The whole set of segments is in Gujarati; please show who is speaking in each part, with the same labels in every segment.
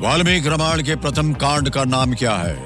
Speaker 1: वाल्मीकि रामायण के प्रथम कांड का नाम क्या है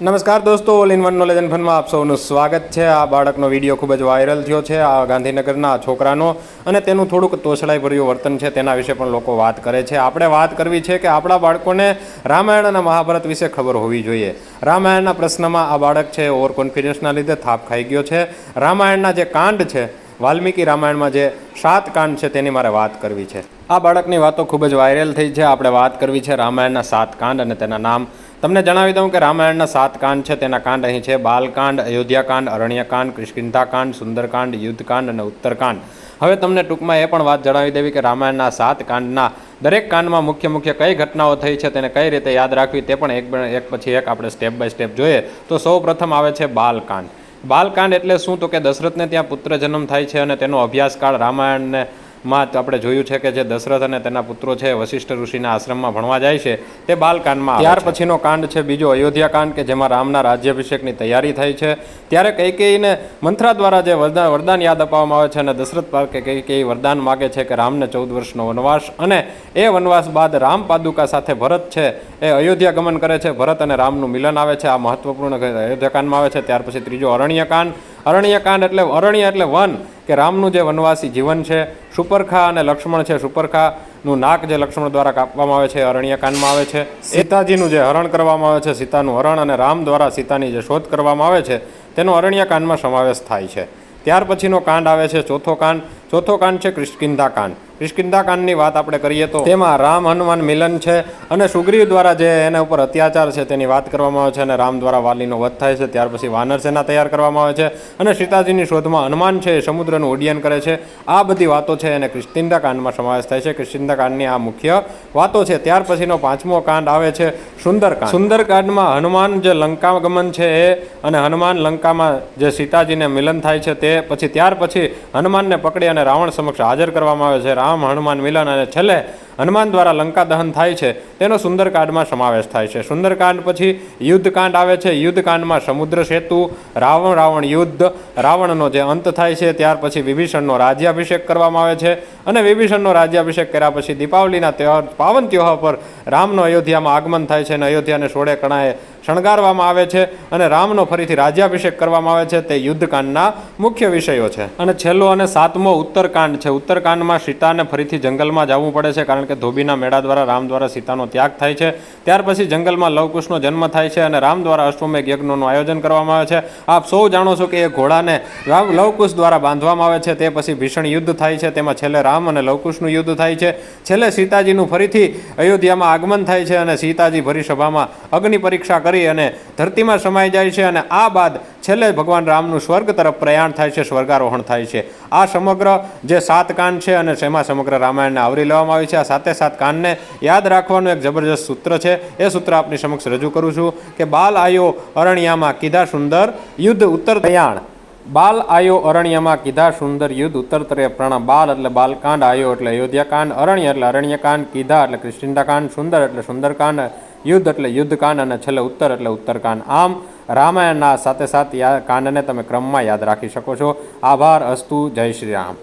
Speaker 2: નમસ્કાર દોસ્તો all in one knowledge and ફનમાં આપ સૌનું સ્વાગત છે આ બાળકનો વિડીયો ખૂબ જ વાયરલ થયો છે આ ગાંધીનગરના છોકરાનો અને તેનું થોડુંક તોછડાઈભર્યું વર્તન છે તેના વિશે પણ લોકો વાત કરે છે આપણે વાત કરવી છે કે આપણા બાળકોને રામાયણ અને મહાભારત વિશે ખબર હોવી જોઈએ રામાયણના પ્રશ્નમાં આ બાળક છે ઓવર કોન્ફિડન્સના લીધે થાપ ખાઈ ગયો છે રામાયણના જે કાંડ છે વાલ્મીકી રામાયણમાં જે સાત કાંડ છે તેની મારે વાત કરવી છે. આ બાળકની વાતો ખૂબ જ વાયરલ થઈ છે. આપણે વાત કરવી છે રામાયણના સાત કાંડ અને તેના નામ. તમને જણાવી દઉં કે રામાયણના સાત કાંડ છે, તેના કાંડ અહીં છે. બાલકાંડ, અયોધ્યાકાંડ, અરણ્યકાંડ કિષ્કિંધાકાંડ સુંદરકાંડ, યુદ્ધકાંડ અને ઉત્તરકાંડ. હવે તમને ટૂંકમાં એ પણ વાત જણાવી દેવી કે રામાયણના સાત કાંડના દરેક કાંડમાં મુખ્ય મુખ્ય કઈ ઘટનાઓ થઈ છે, તેને કઈ રીતે યાદ રાખવી તે પણ એક એક પછી એક આપણે સ્ટેપ બાય સ્ટેપ જોઈએ. તો સૌ પ્રથમ આવે છે બાલકાંડ. બાલકાંડ એટલે શું? તો કે દશરથને ત્યાં પુત્ર જન્મ થાય છે અને તેનો અભ્યાસકાળ રામાયણને માં આપણે જોયું છે કે જે દશરથ અને તેના પુત્રો છે વશિષ્ઠ ઋષિના આશ્રમમાં ભણવા જાય છે તે બાલકાંડમાં ત્યાર પછીનો કાંડ છે બીજો અયોધ્યા કાંડ કે જેમાં રામના રાજ્યાભિષેકની તૈયારી થઈ છે. ત્યારે કૈકેયીને મંથરા દ્વારા જે વરદાન વરદાન યાદ અપાવવામાં આવે છે અને દશરથ પાર્કે કૈકેયી વરદાન માગે છે કે રામને ચૌદ વર્ષનો વનવાસ અને એ વનવાસ બાદ રામ પાદુકા સાથે ભરત છે એ અયોધ્યા ગમન કરે છે ભરત અને રામનું મિલન આવે છે આ મહત્વપૂર્ણ અયોધ્યાકાંડમાં આવે છે. ત્યાર પછી ત્રીજો અરણ્યકાંડ અરણ્યકાંડ એટલે અરણ્ય એટલે વન કે રામનું જે વનવાસી જીવન છે સુપરખા અને લક્ષ્મણ છે સુપરખાનું નાક જે લક્ષ્મણ દ્વારા કાપવામાં આવે છે અરણ્યકાંડમાં આવે છે. સીતાજીનું જે હરણ કરવામાં આવે છે સીતાનું હરણ અને રામ દ્વારા સીતાની જે શોધ કરવામાં આવે છે તેનો અરણ્યકાંડમાં સમાવેશ થાય છે. ત્યાર પછીનો કાંડ આવે છે ચોથો કાંડ. ચોથો કાંડ છે કિષ્કિંધા કાંડ કિષ્કિંધા કાંડની વાત આપણે કરીએ તો તેમાં રામ હનુમાન મિલન છે અને સુગ્રીવ દ્વારા જે એના ઉપર અત્યાચાર છે તેની વાત કરવામાં આવે છે અને રામ દ્વારા વાલીનો વધ થાય છે, ત્યાર પછી વાનર સેના તૈયાર કરવામાં આવે છે અને સીતાજીની શોધમાં હનુમાન છે એ સમુદ્રનું ઉડ્ડયન કરે છે. આ બધી વાતો છે એને કિષ્કિંધાકાંડમાં સમાવેશ થાય છે. કિષ્કિંધાકાંડની આ મુખ્ય વાતો છે. ત્યાર પછીનો પાંચમો કાંડ આવે છે સુંદરકાંડ. સુંદરકાંડમાં હનુમાન જે લંકા ગમન છે એ અને હનુમાન લંકામાં જે સીતાજીને મિલન થાય છે તે પછી, ત્યાર પછી હનુમાનને પકડી અને રાવણ સમક્ષ હાજર કરવામાં આવે છે. રામ હનુમાન મિલન અને છેલ્લે હનુમાન દ્વારા લંકા દહન થાય છે, તેનો સુંદરકાંડમાં સમાવેશ થાય છે. સુંદરકાંડ પછી યુદ્ધકાંડ આવે છે. યુદ્ધકાંડમાં સમુદ્ર સેતુ, રાવણ રાવણ યુદ્ધ, રાવણનો જે અંત થાય છે, ત્યાર પછી વિભીષણનો રાજ્યાભિષેક કરવામાં આવે છે અને વિભીષણનો રાજ્યાભિષેક કર્યા પછી દીપાવલીના તહેવાર પાવન તહેવાર પર રામનો અયોધ્યામાં આગમન થાય છે અને અયોધ્યાને સોળે કણાએ શણગારવામાં આવે છે અને રામનો ફરીથી રાજ્યાભિષેક કરવામાં આવે છે. તે યુદ્ધકાંડના મુખ્ય વિષયો છે. અને છેલ્લો અને સાતમો ઉત્તરકાંડ છે. ઉત્તરકાંડમાં સીતાને ફરીથી જંગલમાં જવું પડે છે કારણ કે ધોબીના મેળા દ્વારા રામ દ્વારા સીતાનો ત્યાગ થાય છે. ત્યાર પછી જંગલમાં લવકુશનો જન્મ થાય છે અને રામ દ્વારા અશ્વમેઘ યજ્ઞનું આયોજન કરવામાં આવે છે. આપ સૌ જાણો છો કે એ ઘોડાને રામ લવકુશ દ્વારા બાંધવામાં આવે છે. તે પછી ભીષણ યુદ્ધ થાય છે. તેમાં છેલ્લે રામ અને લવકુશનું યુદ્ધ થાય છે. છેલ્લે સીતાજીનું ફરીથી અયોધ્યામાં આગમન થાય છે અને સીતાજી ભરી સભામાં અગ્નિ પરીક્ષા કરી અને ધરતીમાં સમાઈ જાય છે અને આ બાદ છેલ્લે ભગવાન રામનું સ્વર્ગ તરફ પ્રયાણ થાય છે, સ્વર્ગારોહણ થાય છે. આ સમગ્ર જે સાત કાંડ છે અને તેમાં સમગ્ર રામાયણને આવરી લેવામાં આવી છે, આ સાતે સાત કાંડને યાદ રાખવાનું એક જબરજસ્ત સૂત્ર છે. એ સૂત્ર આપની સમક્ષ રજૂ કરું છું કે બાલ આયો અરણ્યામાં કીધા સુંદર યુદ્ધ ઉત્તર પ્રયાણ બાલ આયો અરણ્યમાં કીધા સુંદર યુદ્ધ ઉત્તરતરે પ્રણ. બાલ એટલે બાલકાંડ, આયો એટલે અયોધ્યાકાંડ, અરણ્ય એટલે અરણ્યકાંડ, કીધા એટલે કૃષ્ણિંદાકાંડ સુંદર એટલે સુંદરકાંડ, યુદ્ધ એટલે યુદ્ધકાંડ, અને છેલ્લે ઉત્તર એટલે ઉત્તરકાંડ. આમ રામાયણના સાથે સાથે કાંડને તમે ક્રમમાં યાદ રાખી શકો છો. આભાર, અસ્તુ, જય શ્રી રામ.